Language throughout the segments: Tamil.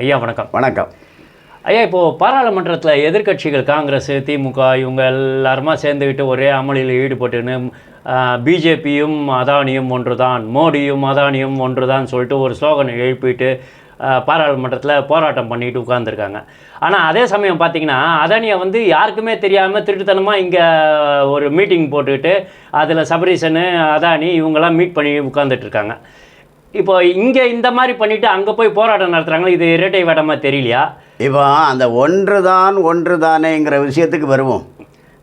ஐயா வணக்கம். வணக்கம். ஐயா இப்போது பாராளுமன்றத்தில் எதிர்க்கட்சிகள் காங்கிரஸ் திமுக இவங்க எல்லாருமா சேர்ந்துக்கிட்டு ஒரே அமளியில் ஈடுபட்டுன்னு பிஜேபியும் அதானியும் ஒன்றுதான் மோடியும் அதானியும் ஒன்றுதான் சொல்லிட்டு ஒரு ஸ்லோகனை எழுப்பிட்டு பாராளுமன்றத்தில் போராட்டம் பண்ணிட்டு உட்காந்துருக்காங்க ஆனால் அதே சமயம் பார்த்தீங்கன்னா அதானியை வந்து யாருக்குமே தெரியாமல் திருட்டுத்தனமாக இங்கே ஒரு மீட்டிங் போட்டுக்கிட்டு அதில் சபரீசனு அதானி இவங்கெல்லாம் மீட் பண்ணி உட்காந்துட்டு இருக்காங்க. இப்போ இங்கே இந்த மாதிரி பண்ணிட்டு அங்கே போய் போராட்டம் நடத்துகிறாங்களா இது இரட்டை வேடமாக தெரியலையா? இப்போ அந்த ஒன்று தான் ஒன்று தானேங்கிற விஷயத்துக்கு வருவோம்.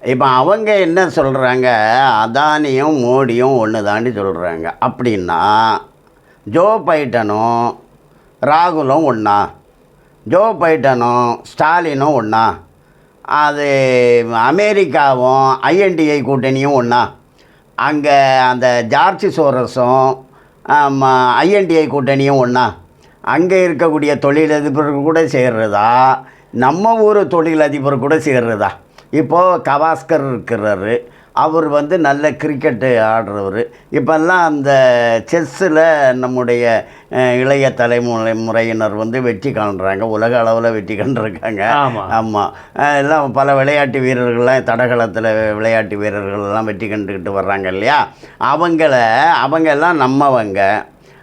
இப்போ அவங்க என்ன சொல்கிறாங்க அதானியும் மோடியும் ஒன்று தாண்டி சொல்கிறாங்க அப்படின்னா ஜோ பைட்டனும் ராகுலும் ஒன்றா ஜோ பைட்டனும் ஸ்டாலினும் ஒன்றா அது அமெரிக்காவும் ஐஎன்டிஐ கூட்டணியும் ஒன்றா அங்கே அந்த ஜார்ஜ் சோரஸும் ஐஎன்டிஐ கூட்டணியும் ஒன்றா அங்கே இருக்கக்கூடிய தொழிலதிபர்கள் கூட சேர்றதா? நம்ம ஊர் தொழிலதிபர் கூட சேர்றதா? இப்போது கவாஸ்கர் இருக்கிறாரு. அவர் வந்து நல்ல கிரிக்கெட்டு ஆடுறவர். இப்போல்லாம் அந்த செஸ்ஸில் நம்முடைய இளைய தலைமுறை முறையினர் வந்து வெற்றி காண்றாங்க. உலக அளவில் வெற்றி கண்டிருக்காங்க. ஆமா. ஆமாம் எல்லாம் பல விளையாட்டு வீரர்கள்லாம் தடகளத்தில் விளையாட்டு வீரர்கள்லாம் வெற்றி கண்டுக்கிட்டு வர்றாங்க இல்லையா? அவங்கள அவங்க எல்லாம் நம்மவங்க.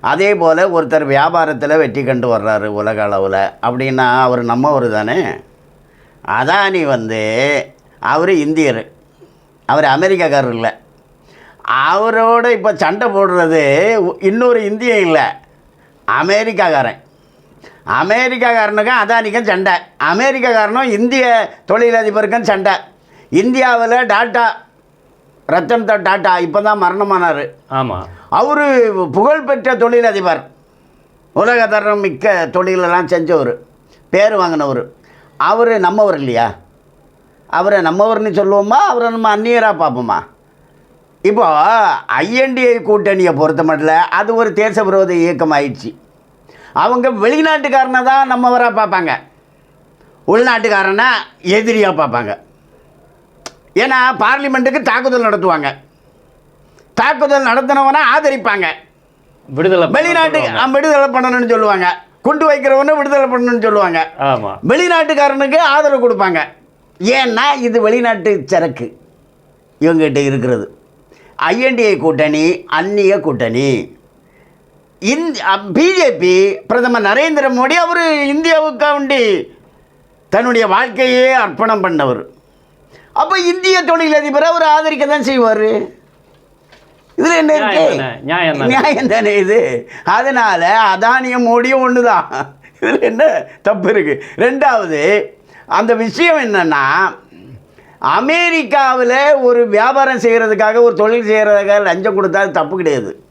அதே போல் ஒருத்தர் வியாபாரத்தில் வெற்றி கண்டு வர்றாரு உலக அளவில். அப்படின்னா அவர் நம்மவர் தானே? அதானி வந்து அவர் இந்தியர். அவர் அமெரிக்காக்காரர் இல்லை. அவரோட இப்போ சண்டை போடுறது இன்னொரு இந்தியன் இல்லை. அமெரிக்காக்காரன். அமெரிக்காக்காரனுக்கும் அதானிக்கும் சண்டை. அமெரிக்காக்காரனும் இந்திய தொழிலதிபருக்கும் சண்டை. இந்தியாவில் டாட்டா ரத்தன் டாட்டா இப்போ தான் மரணமானார். ஆமாம் அவர் புகழ்பெற்ற தொழிலதிபர். உலகதரம் மிக்க தொழிலெல்லாம் செஞ்சவர். பேர் வாங்கினவர். அவர் நம்மவர் இல்லையா? அவரை நம்மவர்னு சொல்லுவோமா? அவரை நம்ம அந்நியராக பார்ப்போமா? இப்போ ஐஎன்டிஐ கூட்டணியை பொறுத்த மட்டும் அது ஒரு தேச விரோத இயக்கம் ஆயிடுச்சு அவங்க வெளிநாட்டுக்காரனை தான் நம்மவராக பார்ப்பாங்க. உள்நாட்டுக்காரனை எதிரியாக பார்ப்பாங்க. ஏன்னா பார்லிமெண்ட்டுக்கு தாக்குதல் நடத்துவாங்க. தாக்குதல் நடத்தினவனை ஆதரிப்பாங்க. விடுதலை வெளிநாட்டுக்கு விடுதலை பண்ணணும்னு சொல்லுவாங்க. குண்டு வைக்கிறவனை விடுதலை பண்ணணும்னு சொல்லுவாங்க. வெளிநாட்டுக்காரனுக்கு ஆதரவு கொடுப்பாங்க. ஏன்னா இது வெளிநாட்டு சரக்கு. இவங்ககிட்ட இருக்கிறது. ஐஎன்டிஏ கூட்டணி அந்நிய கூட்டணி. இந்த பிஜேபி பிரதமர் நரேந்திர மோடி அவர் இந்தியாவுக்காண்டி தன்னுடைய வாழ்க்கையே அர்ப்பணம் பண்ணவர். அப்போ இந்திய தொழிலதிபரை அவர் ஆதரிக்க தான் செய்வார். இதில் என்ன இருக்கு. நியாயம் தானே? இது? அதனால் அதானியம் மோடியும் ஒன்று தான் இதில் என்ன தப்பு இருக்குது ரெண்டாவது அந்த விஷயம் என்னென்னா அமெரிக்காவில் ஒரு வியாபாரம் செய்கிறதுக்காக ஒரு தொழில் செய்கிறதுக்காக லஞ்சம் கொடுத்தா தப்பு கிடையாது.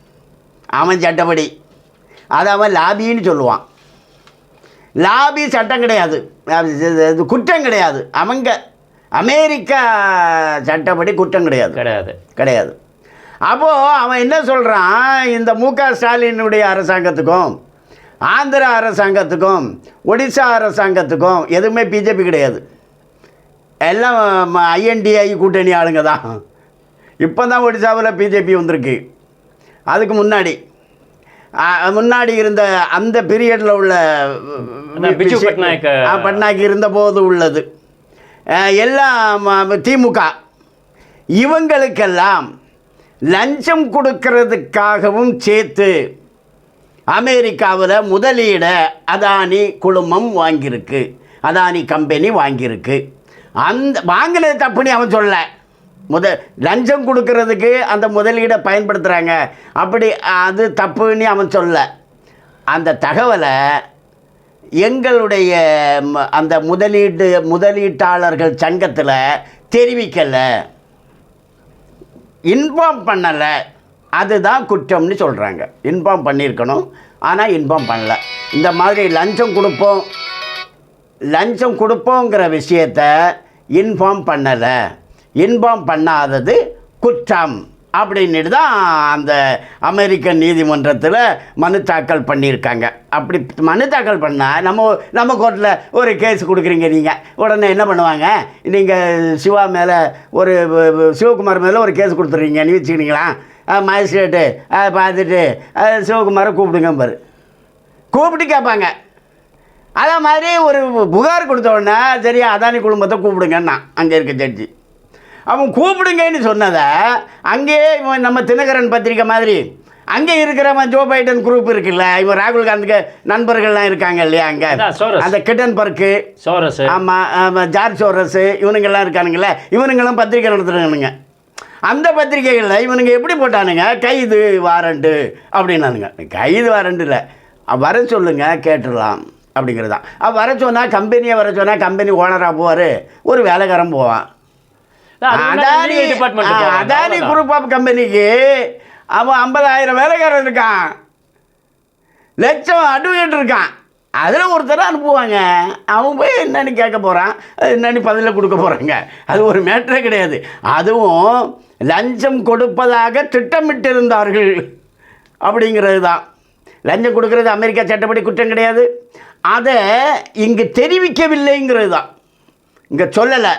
அவன் சட்டப்படி. அதை அவன் லாபின்னு சொல்லுவான். லாபி சட்டம் கிடையாது. இது குற்றம் கிடையாது. அவங்க அமெரிக்கா சட்டப்படி குற்றம் கிடையாது. கிடையாது. கிடையாது. அப்போது அவன் என்ன சொல்கிறான் இந்த மு க ஸ்டாலினுடைய அரசாங்கத்துக்கும் ஆந்திரா அரசாங்கத்துக்கும் ஒடிசா அரசாங்கத்துக்கும் எதுவுமே பிஜேபி கிடையாது. எல்லாம் ஐஎன்டிஐ கூட்டணி ஆளுங்க தான். இப்போ தான் ஒடிசாவில் பிஜேபி வந்திருக்கு. அதுக்கு முன்னாடி முன்னாடி இருந்த அந்த பீரியடில் உள்ள பிஜு பட்நாயக் பட்நாயக் இருந்தபோது உள்ளது. எல்லாம் திமுக இவங்களுக்கெல்லாம் லஞ்சம் கொடுக்கறதுக்காகவும் சேர்த்து அமெரிக்காவில் முதலீட அதானி குழுமம் வாங்கியிருக்கு. அதானி கம்பெனி வாங்கியிருக்கு. அந்த வாங்கினது தப்புன்னு அவன் சொல்ல முத லஞ்சம் கொடுக்கறதுக்கு அந்த முதலீடை பயன்படுத்துகிறாங்க அப்படி அது தப்புன்னு அவன் சொல்ல அந்த தகவலை எங்களுடைய ம- அந்த முதலீடு முதலீட்டாளர்கள் சங்கத்தில் தெரிவிக்கலை. இன்ஃபார்ம் பண்ணலை. அதுதான் குற்றம்னு சொல்கிறாங்க இன்ஃபார்ம் பண்ணியிருக்கணும். ஆனால் இன்ஃபார்ம் பண்ணல. இந்த மாதிரி லஞ்சம் கொடுப்போம். லஞ்சம் கொடுப்போங்கிற விஷயத்த இன்ஃபார்ம் பண்ணலை. இன்ஃபார்ம் பண்ணாதது குற்றம் அப்படின்னுட்டு தான் அந்த அமெரிக்கன் நீதிமன்றத்தில் மனு தாக்கல் பண்ணியிருக்காங்க. அப்படி மனு தாக்கல் பண்ணால் நம்ம நம்ம கோர்ட்டில் ஒரு கேஸ் கொடுக்குறீங்க நீங்கள் உடனே என்ன பண்ணுவாங்க? நீங்கள் சிவா மேலே ஒரு சிவகுமார் மேலே ஒரு கேஸ் கொடுத்துட்றீங்கன்னு வச்சுக்கிட்டீங்களா மேஜிஸ்ட்ரேட்டு அதை பார்த்துட்டு அஹ், சிவகுமாரை கூப்பிடுங்க பாரு. கூப்பிட்டு கேட்பாங்க. அதே மாதிரி ஒரு புகார் கொடுத்த உடனே சரி அதானி குடும்பத்தை கூப்பிடுங்கன்னா அங்கே இருக்க ஜட்ஜி அவன் கூப்பிடுங்கன்னு சொன்னதை அங்கேயே இவன் நம்ம தினகரன் பத்திரிக்கை மாதிரி அங்கே இருக்கிறவன் ஜோ பைடன் குரூப் இருக்குல்ல இவன் ராகுல் காந்திக்கு நண்பர்கள்லாம் இருக்காங்க இல்லையா அங்கே. அந்த கிட்டன் பர்க்கு. சோரஸ். ஆமாம் ஜார்ஜ் சோரஸ் இவனுங்கெல்லாம் இருக்கானுங்களே இவனுங்கெல்லாம் பத்திரிக்கை நடத்துகிறானுங்க அந்த பத்திரிக்கைகளில் இவனுங்க எப்படி போட்டானுங்க? கைது வாரண்ட்டு அப்படின்னானுங்க. கைது வாரண்ட் இல்லை. வர சொல்லுங்க கேட்டுடலாம் அப்படிங்கிறது தான். வர சொன்னால் கம்பெனியை வர சொன்னால் கம்பெனி ஓனராக போவார். ஒரு வேலைக்காரன் போவான். அதானி அதானி குரூப் ஆஃப் கம்பெனிக்கு அவன் ஐம்பதாயிரம் வேலைக்காரன் இருக்கான். லட்சம் அட்வொகேட் இருக்கான். அதில் ஒருத்தரை அனுப்புவாங்க. அவன் போய் என்னன்னு கேட்க போகிறான் என்னன்னு பதில கொடுக்க போகிறாங்க அது ஒரு மேட்டரே கிடையாது. அதுவும் லஞ்சம் கொடுப்பதாக திட்டமிட்டிருந்தார்கள். அப்படிங்கிறது தான் லஞ்சம் கொடுக்கறது அமெரிக்கா சட்டப்படி குற்றம் கிடையாது. அதை இங்கு தெரிவிக்கவில்லைங்கிறது தான் இங்கே சொல்லலை.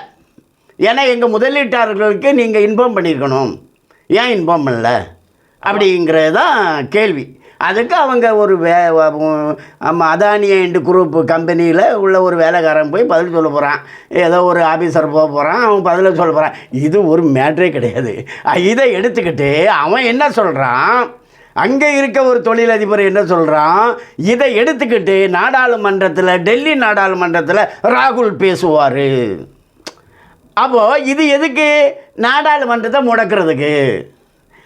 ஏன்னா எங்கள் முதலீட்டாளர்களுக்கு நீங்கள் இன்ஃபார்ம் பண்ணியிருக்கணும். ஏன் இன்ஃபார்ம் பண்ணல? அப்படிங்கிறது தான் கேள்வி. அதுக்கு அவங்க ஒரு வே அதானி அண்ட் குரூப் கம்பெனியில் உள்ள ஒரு வேலைக்காரன் போய் பதில் சொல்ல போகிறான் ஏதோ ஒரு ஆஃபீஸர் போக போகிறான் அவன் பதில் சொல்ல போகிறான் இது ஒரு மேட்ரே கிடையாது. இதை எடுத்துக்கிட்டு அவன் என்ன சொல்கிறான் அங்கே இருக்க ஒரு தொழிலதிபர் என்ன சொல்கிறான் இதை எடுத்துக்கிட்டு நாடாளுமன்றத்தில் டெல்லி நாடாளுமன்றத்தில் ராகுல் பேசுவார். அப்போது இது எதுக்கு? நாடாளுமன்றத்தை முடக்கிறதுக்கு.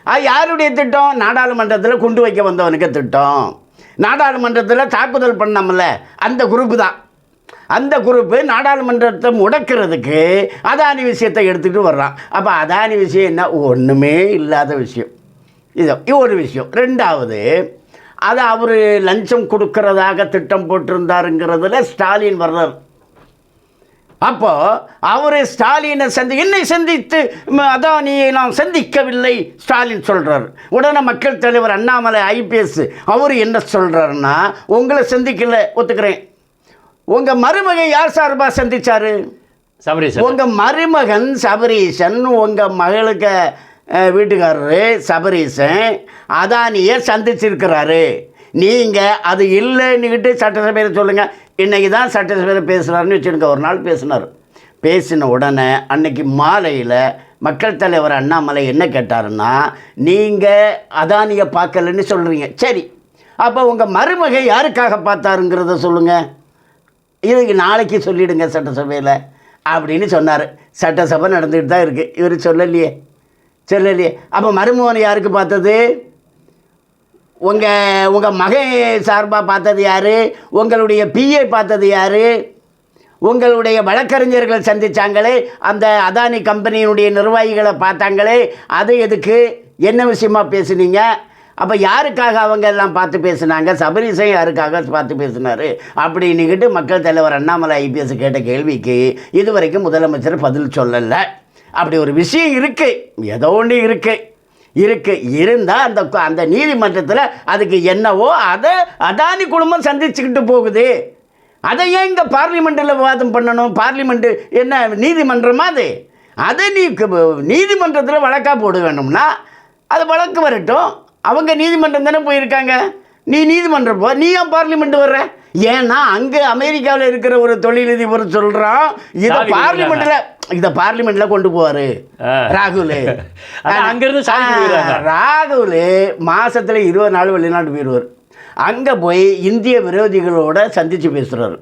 அது யாருடைய திட்டம்? நாடாளுமன்றத்தில் கொண்டு வைக்க வந்தவனுக்கு திட்டம். நாடாளுமன்றத்தில் தாக்குதல் பண்ணோம்ல அந்த குரூப்பு தான். அந்த குரூப்பு நாடாளுமன்றத்தை முடக்கிறதுக்கு அதானி விஷயத்தை எடுத்துக்கிட்டு வர்றான். அப்போ அதானி விஷயம் என்ன? ஒன்றுமே இல்லாத விஷயம். இது இது ஒரு விஷயம். ரெண்டாவது அது அவர் லஞ்சம் கொடுக்கறதாக திட்டம் போட்டிருந்தாருங்கிறதுல ஸ்டாலின் வர்றார். அப்போ அவர் ஸ்டாலினை சந்தி என்னை சந்தித்து அதானியை நான் சந்திக்கவில்லை ஸ்டாலின் சொல்கிறார் உடனே மக்கள் தலைவர் அண்ணாமலை ஐபிஎஸ் அவர் என்ன சொல்கிறாருன்னா உங்களை சந்திக்கல ஒத்துக்கிறேன். உங்கள் மருமகன் யார் சார்பாக சந்திச்சாரு? சபரீஷ் உங்கள் மருமகன் சபரீஷன் உங்கள் மகளுக்கு வீட்டுக்காரரு சபரீஷன் அதானியை சந்திச்சிருக்கிறாரு. நீங்கள் அது இல்லைன்னுக்கிட்டு சட்டசபையில் சொல்லுங்கள் இன்றைக்கி தான் சட்டசபையில் பேசுகிறாருன்னு வச்சுருங்க ஒரு நாள் பேசினார். பேசின உடனே அன்னைக்கு மாலையில் மக்கள் தலைவர் அண்ணாமலை என்ன கேட்டாருன்னா நீங்கள் அதானியை பார்க்கலன்னு சொல்கிறீங்க சரி. அப்போ உங்கள் மருமகை யாருக்காக பார்த்தாருங்கிறத சொல்லுங்கள் இதுக்கு நாளைக்கு சொல்லிவிடுங்க சட்டசபையில் அப்படின்னு சொன்னார். சட்டசபை நடந்துகிட்டு தான் இருக்குது இவர் சொல்லலையே. சொல்லலையே. அப்போ மருமகன் யாருக்கு பார்த்தது? உங்கள் உங்கள் மகன் சார்பாக பார்த்தது யார்? உங்களுடைய பிஏ பார்த்தது யார்? உங்களுடைய வழக்கறிஞர்களை சந்தித்தாங்களே அந்த அதானி கம்பெனியினுடைய நிர்வாகிகளை பார்த்தாங்களே அது எதுக்கு? என்ன விஷயமா பேசுனீங்க? அப்போ யாருக்காக அவங்க எல்லாம் பார்த்து பேசுனாங்க? சபரிசை யாருக்காக பார்த்து பேசினார்? அப்படின்னுக்கிட்டு மக்கள் தலைவர் அண்ணாமலை ஐபிஎஸ் கேட்ட கேள்விக்கு இதுவரைக்கும் முதலமைச்சர் பதில் சொல்லலை. அப்படி ஒரு விஷயம் இருக்குது ஏதோ ஒன்று இருக்குது இருக்கு. இருந்தால் அந்த அந்த நீதிமன்றத்தில் அதுக்கு என்னவோ அதை அதானி குடும்பம் சந்திச்சுக்கிட்டு போகுது. அதை ஏன் இங்கே பார்லிமெண்ட்டில் விவாதம் பண்ணணும்? பார்லிமெண்ட்டு என்ன நீதிமன்றமா அது? அதை நீ நீதிமன்றத்தில் வழக்காக போட வேணும்னா அது வழக்கு வரட்டும். அவங்க நீதிமன்றம் தானே போயிருக்காங்க. நீ நீதிமன்றம் போ. நீ ஏன் பார்லிமெண்ட் வர்ற? ஏன்னா அங்கே அமெரிக்காவில் இருக்கிற ஒரு தொழிலதிபர் சொல்கிறான் இதை பார்லிமெண்ட்டில் இதை பார்லிமெண்ட்டில் கொண்டு போவார். ராகுல். அங்கிருந்து. ராகுல் மாசத்துல இருபது நாள் வெளிநாட்டு போயிடுவார் அங்கே போய் இந்திய விரோதிகளோட சந்தித்து பேசுகிறாரு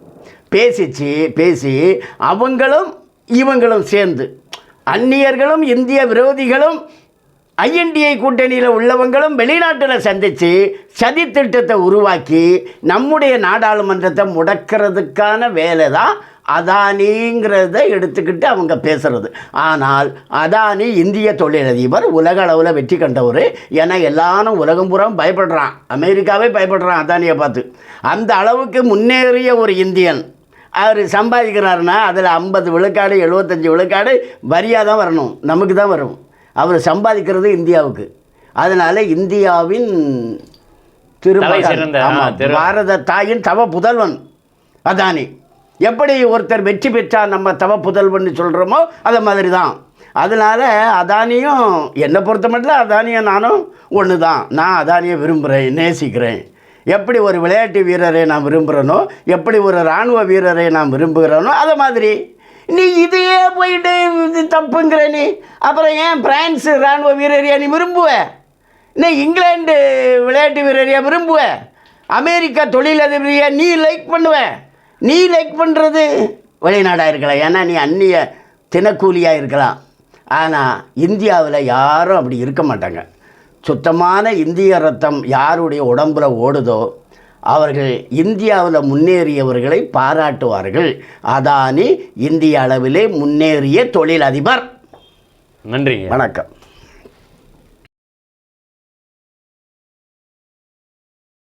பேசிச்சு பேசி அவங்களும் இவங்களும் சேர்ந்து. அந்நியர்களும் இந்திய விரோதிகளும் ஐஎன்டிஐ கூட்டணியில் உள்ளவங்களும் வெளிநாட்டில் சந்தித்து சதி திட்டத்தை உருவாக்கி நம்முடைய நாடாளுமன்றத்தை முடக்கிறதுக்கான வேலை தான் அதானிங்கிறத எடுத்துக்கிட்டு அவங்க பேசுகிறது ஆனால் அதானி இந்திய தொழிலதிபர் உலக அளவில் வெற்றி கண்டவர். ஏன்னா எல்லாரும் உலகம் பூரா பயப்படுறான். அமெரிக்காவே பயப்படுறான் அதானியை பார்த்து. அந்த அளவுக்கு முன்னேறிய ஒரு இந்தியன் அவர் சம்பாதிக்கிறாருன்னா அதில் ஐம்பது விழுக்காடு எழுபத்தஞ்சி விழுக்காடு வரியாக தான் வரணும். நமக்கு தான் வரும். அவர் சம்பாதிக்கிறது இந்தியாவுக்கு. அதனால் இந்தியாவின் திருமகன் பாரத தாயின் தவ புதல்வன் அதானி. எப்படி ஒருத்தர் வெற்றி பெற்றால் நம்ம தவ புதல்வன் சொல்கிறோமோ அதை மாதிரி தான் அதனால் அதானியும் என்னை பொறுத்த மட்டும் அதானியும் நானும் ஒன்று தான் நான் அதானியை விரும்புகிறேன் நேசிக்கிறேன். எப்படி ஒரு விளையாட்டு வீரரை நான் விரும்புகிறேனோ எப்படி ஒரு இராணுவ வீரரை நான் விரும்புகிறேனோ அதை மாதிரி. நீ இதையே போயிட்டு இது தப்புங்கிற நீ. அப்புறம் ஏன் பிரான்ஸ் இராணுவ வீரரையா நீ விரும்புவ? நீ இங்கிலாண்டு விளையாட்டு வீரரையா விரும்புவ? அமெரிக்கா தொழிலதிபரையா நீ லைக் பண்ணுவ? நீ லைக் பண்ணுறது வெளிநாடாக இருக்கலாம் ஏன்னா நீ அந்நிய தினக்கூலியாக இருக்கலாம். ஆனால் இந்தியாவில் யாரும் அப்படி இருக்க மாட்டாங்க. சுத்தமான இந்திய ரத்தம் யாருடைய உடம்புல ஓடுதோ அவர்கள் இந்தியாவில் முன்னேறியவர்களை பாராட்டுவார்கள். அதானி இந்திய அளவிலே முன்னேறிய தொழிலதிபர். நன்றிங்க. வணக்கம்.